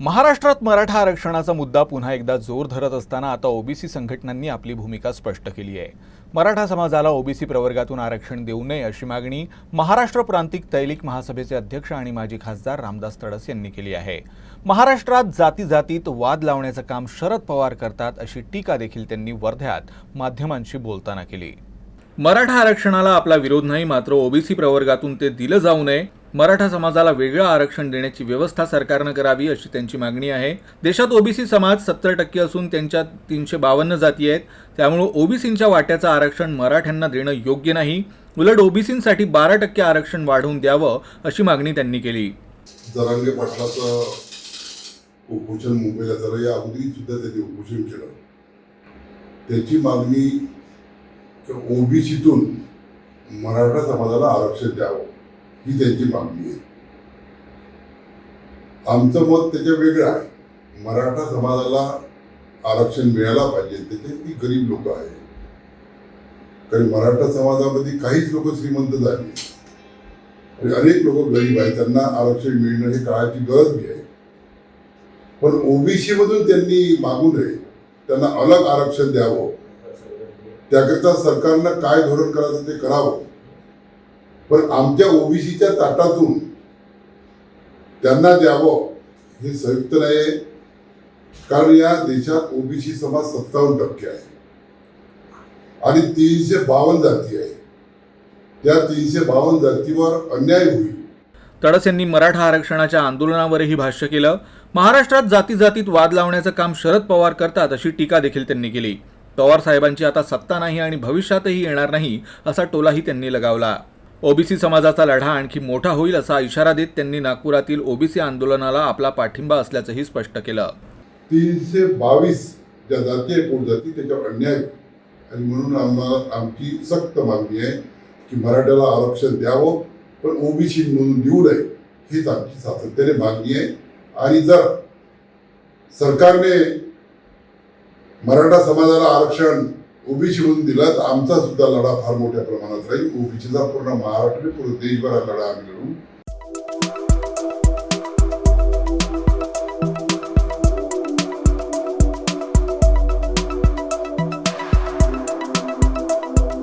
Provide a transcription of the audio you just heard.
महाराष्ट्रात मराठा आरक्षणाचा मुद्दा पुन्हा एकदा जोर धरत असताना आता ओबीसी संघटनांनी आपली भूमिका स्पष्ट केली आहे. मराठा समाजाला ओबीसी प्रवर्गातून आरक्षण देऊ नये अशी मागणी महाराष्ट्र प्रांतिक तैलिक महासभेचे अध्यक्ष आणि माजी खासदार रामदास तडस यांनी केली आहे. महाराष्ट्रात जाती जातीत वाद लावण्याचं काम शरद पवार करतात अशी टीका देखील त्यांनी वर्ध्यात माध्यमांशी बोलताना केली. मराठा आरक्षणाला आपला विरोध नाही मात्र ओबीसी प्रवर्गातून ते दिलं जाऊ नये मराठा समाजाला वेगळं आरक्षण देण्याची व्यवस्था सरकारनं करावी अशी त्यांची मागणी आहे. देशात ओबीसी समाज सत्तर टक्के असून त्यांच्यात तीनशे बावन्न जाती आहेत. त्यामुळे ओबीसींच्या वाट्याचं आरक्षण मराठ्यांना देणं योग्य नाही. उलट ओबीसींसाठी बारा टक्के आरक्षण वाढवून द्यावं अशी मागणी त्यांनी केली. जरांगे पाटलाचं उपोषण मुंबईला झालं. या अगोदरी सुद्धा त्यांनी उपोषण केलं. त्याची मागणी ओबीसीतून मराठा समाजाला आरक्षण द्यावं. ही त्यांची मागणी आहे आमचं मत त्याच्या वेगळं आहे. मराठा समाजाला आरक्षण मिळायला पाहिजे त्याचे ती गरीब लोक आहे कारण मराठा समाजामध्ये काहीच लोक श्रीमंत झाली आणि अनेक लोक गरीब आहेत त्यांना आरक्षण मिळणं हे काळाची गरज बी आहे. पण ओबीसी मधून त्यांनी मागू नये त्यांना अलग आरक्षण द्यावं. त्याकरिता सरकारनं काय धोरण करायचं ते करावं. पण आमच्या ओबीसीच्या ताटातून त्यांना द्यावं हे संयुक्त नाही कारण या देशात ओबीसी समाज सत्तावन्न टक्के आहे. आणि तीनशे बावन्न जाती आहे. त्या तीनशे बावन्न जातीवर अन्याय होईल. तडस यांनी मराठा आरक्षणाच्या आंदोलनावरही भाष्य केलं. महाराष्ट्रात जाती जातीत वाद लावण्याचं काम शरद पवार करतात अशी टीका देखील त्यांनी केली. पवार साहेबांची आता सत्ता नाही आणि भविष्यातही येणार नाही असा टोलाही त्यांनी लगावला. ओबीसी समाजाचा लढा आणखी मोठा होईल असा इशारा देत त्यांनी नागपुरातील ओबीसी आंदोलनाला आपला पाठिंबा असल्याचंही स्पष्ट केलं. तीनशे बावीस ज्या जाती आहे पोटजाती त्याच्यावर अन्याय. आणि म्हणून आम्हाला आमची सक्त मागणी आहे की मराठ्याला आरक्षण द्यावं पण ओबीसी म्हणून देऊ नये हीच आमची सातत्याने मागणी आहे. आणि जर सरकारने मराठा समाजाला आरक्षण ओबीसी म्हणून दिला तर आमचा सुद्धा लढा फार मोठ्या प्रमाणात राहील. ओबीसीचा पूर्ण महाराष्ट्र पूर्ण देशभरात लढा आम्ही लढू